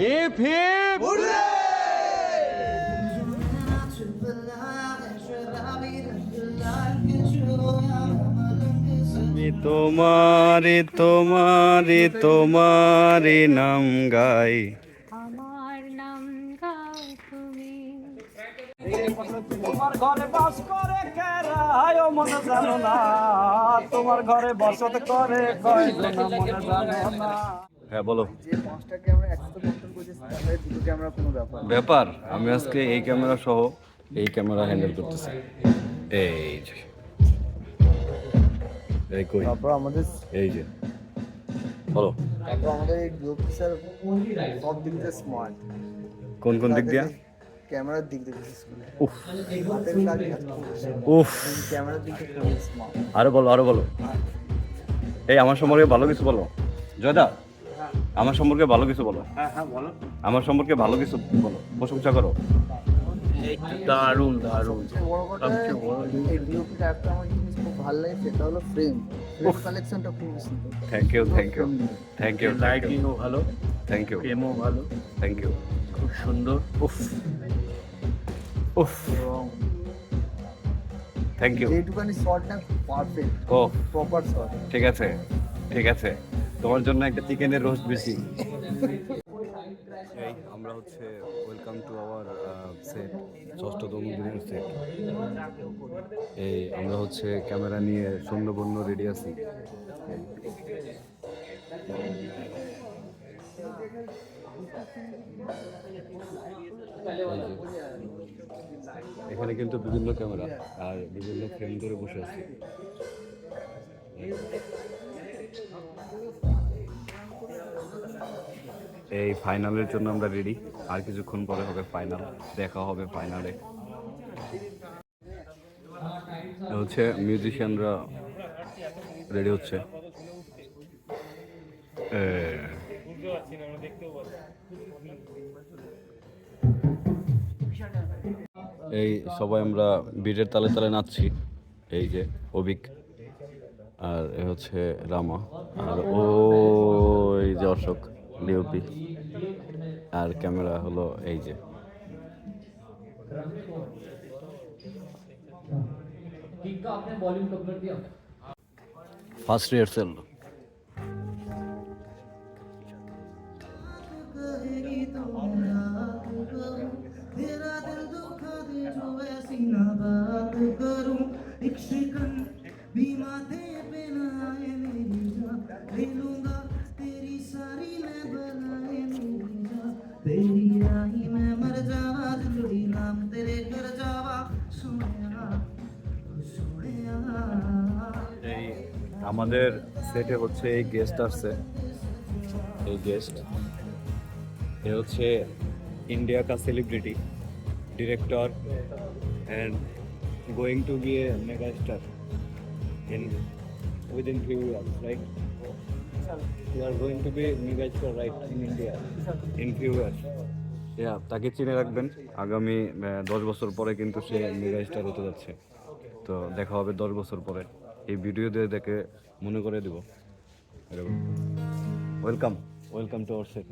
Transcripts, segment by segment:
Hip hip আমি তোমারি তোমারি তোমারি নাম গাই। আমার নাম গাও তুমি। তোমার ঘরে বাস করে কেরায় মনে জানো না। তোমার ঘরে বসত করে কয়জন মনে জানো না। হ্যাঁ বলো। যে পাঁচটা ক্যামেরা একসাথে ব্যাপার ব্যাপার আমি আজকে এই ক্যামেরা সহ এই ক্যামেরা হ্যান্ডেল করতেছি। এই যে। এই কই? তারপর আমাদের এই যে। বলো। তারপর আমাদের এই ডিওপি স্যার সব দিক দিয়ে স্মার্ট কোন কোন দিক দিয়া? ক্যামেরার দিক দিয়ে উফ। উফ। ক্যামেরার দিক দিয়ে খুবই স্মার্ট আরও বলো আরও বলো। এই আমার সম্পর্কে ভালো কিছু বলো। জয়দা আমার সম্পর্কে ভালো কিছু বলো। হ্যাঁ হ্যাঁ বলো। আমার সম্পর্কে ভালো কিছু বলো প্রশংসা করো। দারুণ দারুণ। সবচেয়ে বড় এই ডিওপিটা একটা আমার জিনিস খুব ভালো লাগে সেটা হলো ফ্রেম ফ্রেম কালেকশনটা খুব সুন্দর thank you thank you thank you লাইটিংও ভালো থ্যাংক ইউ ফ্রেমও ভালো। থ্যাংক ইউ খুব সুন্দর। উফ। উফ। থ্যাংক ইউ পারফেক্ট ও প্রপার ঠিক আছে ঠিক আছে। তোমার জন্য একটা চিকেনের রোস্ট বেশি। এই, আমরা হচ্ছে ওয়েলকাম টু আওয়ার সেট ষষ্ঠতম দিনের সেট এই, আমরা হচ্ছে ক্যামেরা নিয়ে শূন্যবর্ণ রেডি আছি। এখানে কিন্তু বিভিন্ন ক্যামেরা আর বিভিন্ন ফ্রেম ধরে বসে আছি। এই ফাইনালের জন্য আমরা রেডি আর কিছুক্ষণ পরে হবে ফাইনাল দেখা হবে ফাইনালে হচ্ছে মিউজিশিয়ানরা রেডি হচ্ছে। এই সবাই আমরা বিটের তালে তালে নাচছি। এই যে অভিক আর হচ্ছে রামা। আর ও এই যে অশোক ডিওপি আর ক্যামেরা হলো এই যে। ফার্স্ট রিহার্সেল আমাদের সেটে হচ্ছে এই গেস্ট আসছে। এই গেস্ট এ হচ্ছে ইন্ডিয়া কা celebrity director and going to be a mega star in within few years right you are going to be mega star right in India in few years yeah তাকে চিনে রাখবেন। আগামী দশ বছর পরে কিন্তু সে মেগা স্টার হতে যাচ্ছে। তো দেখা হবে দশ বছর পরে। এই ভিডিও দিয়ে দেখে মনে করে দিব। এরকম। Welcome welcome to our set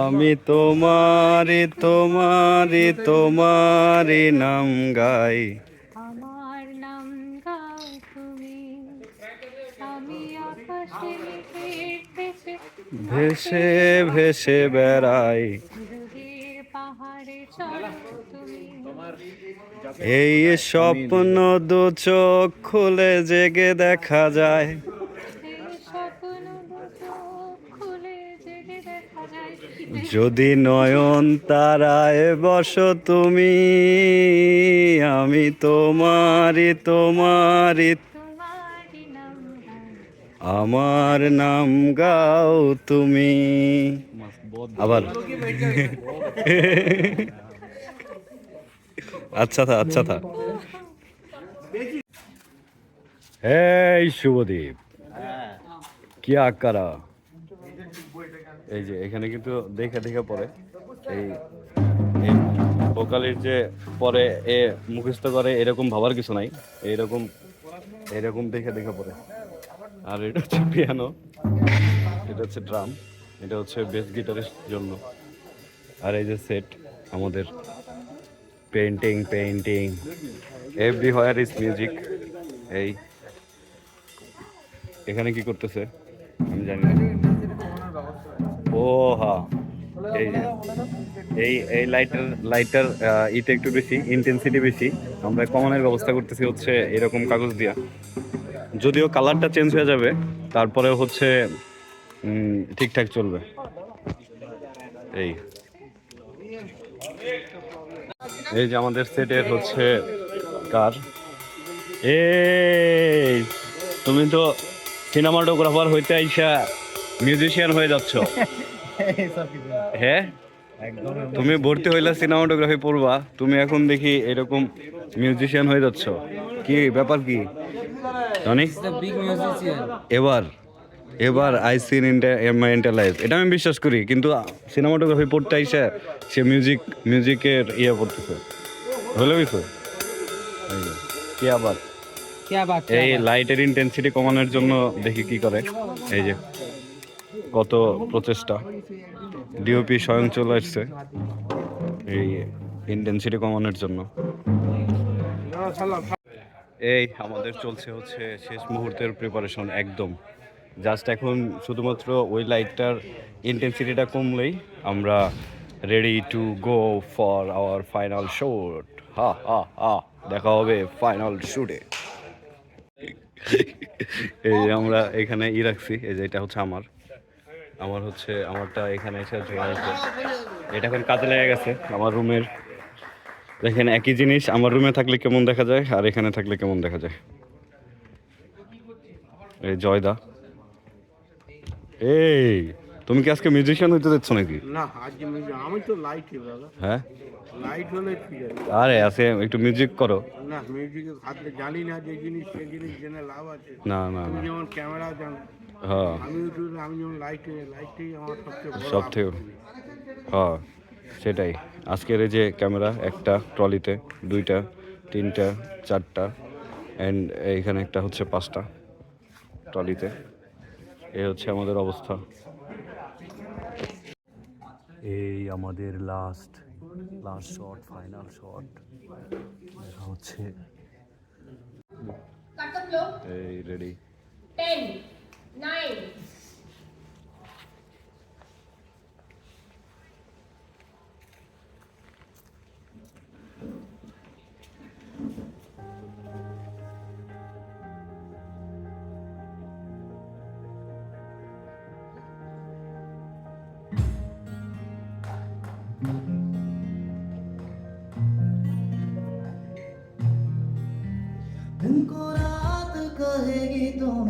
আমি তোমারি তোমারি তোমারি নাম গাই। আমার নাম গাও তুমি। আমি আকাশে ভেসে ভেসে ভেসে বেড়াই। পাহাড়ে এই স্বপ্ন দু চোখ খুলে জেগে দেখা যায়। এই স্বপ্ন দুটো খুলে জেগে দেখা যায়। যদি নয়ন তারায় বস তুমি আমি তোমারি তোমারি তোমারই আমার নাম গাও তুমি। আবার। আচ্ছা থা আচ্ছা থা এই শুভদীপ। কি আকারা? এই যে এখানে কিন্তু দেখে দেখে পড়ে। এই এই ভোকালের যে পরে এ মুখস্থ করে এরকম ভাবার কিছু নাই। এইরকম এরকম দেখে দেখে পড়ে। আর এটা হচ্ছে পিয়ানো। এটা হচ্ছে ড্রাম। এটা হচ্ছে বেস গিটারের জন্য। আর এই যে সেট আমাদের। Painting painting everywhere is music এই এখানে কি করতেছে? আমি জানি না। ও হা এই এই এই লাইটার লাইটার ইটা একটু বেশি ইন্টেন্সিটি বেশি। আমরা কমানোর ব্যবস্থা করতেছি হচ্ছে এরকম কাগজ দিয়া। যদিও কালারটা চেঞ্জ হয়ে যাবে তারপরে হচ্ছে ঠিকঠাক চলবে। এই। এই যে আমাদের সেটের হচ্ছে কার? এই তুমি তো সিনেমাটোগ্রাফার হইতে আইসা মিউজিশিয়ান হয়ে যাচ্ছ। হ্যাঁ? তুমি ভর্তি হইলে সিনেমাটোগ্রাফি পড়বা তুমি এখন দেখি এরকম মিউজিশিয়ান হয়ে যাচ্ছ। কি ব্যাপার কি? এবার। এবার I seen my entire life এটা আমি বিশ্বাস করি কিন্তু সিনেমাটোগ্রাফি পড়তে আইসা সে মিউজিক মিউজিকের ইয়ে পড়তেছে। হলো কিছু এই যে, কি আবার? এই লাইটের ইন্টেন্সিটি কমানোর জন্য দেখি কি করে। এই যে কত প্রচেষ্টা। ডিওপি স্বয়ং চলে আসছে। এই ইন্টেন্সিটি কমানোর জন্য। এই আমাদের চলছে হচ্ছে শেষ মুহূর্তের প্রিপারেশন একদম। জাস্ট এখন শুধুমাত্র ওই লাইটটার ইন্টেন্সিটিটা কমলেই আমরা ready to go for our final shoot হা হা হা দেখা হবে ফাইনাল শুটে এই আমরা এখানে ই রাখছি, এই যে এটা হচ্ছে আমার। আমার হচ্ছে, আমারটা এখানে এসে ঝোলা আছে এটা এখন কাজে লেগে গেছে আমার রুমের। দেখেন একই জিনিস, আমার রুমে থাকলে কেমন দেখা যায় আর এখানে থাকলে কেমন দেখা যায়। এই জয়দা। এই তুমি কি আজকে মিউজিশিয়ান হইতে যাচ্ছ নাকি? না আজ মিউজিক আমি তো লাইট দাদা হ্যাঁ? লাইট হলে ঠিক আছে। আরে আছে একটু মিউজিক করো। না মিউজিকের হাতে জানি না যে জিনিস সে জিনিস জেনে লাভ আছে। না না তুমি না। যেমন ক্যামেরা জানো হ্যাঁ। আমি একটু আমি যেমন লাইট লাইটটাই আমার সবচেয়ে বড় সব থেকে হ্যাঁ সেটাই। আজকের এই যে ক্যামেরা একটা ট্রলিতে দুইটা তিনটা চারটা অ্যান্ড এইখানে একটা হচ্ছে পাঁচটা ট্রলিতে এ হচ্ছে আমাদের অবস্থা। এই আমাদের last last shot final shot দেখা হচ্ছে। এই রেডি 10 9之后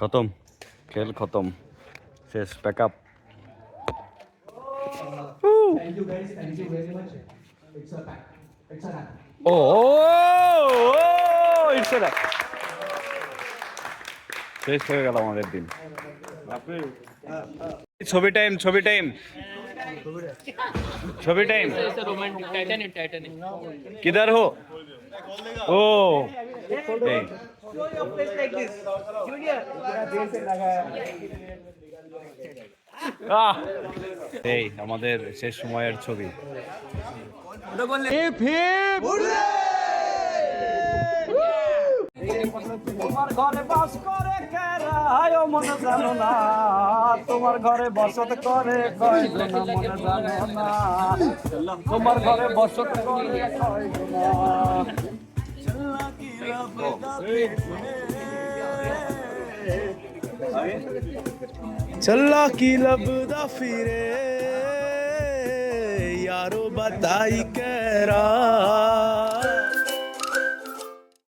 খতম খেল খতম শেষ প্যাক আপ ও শেষ হয়ে গেল আমাদের দিন। ছবি টাইম ছবি টাইম ছবি টাইম কিধার হো ও এই আমাদের শেষ সময়ের ছবি। তোমার ঘরে বাস করে কেরায় মনে জানো না। তোমার ঘরে বসত করে কয় গুণা মন জানো না। তোমার ঘরে বসত করে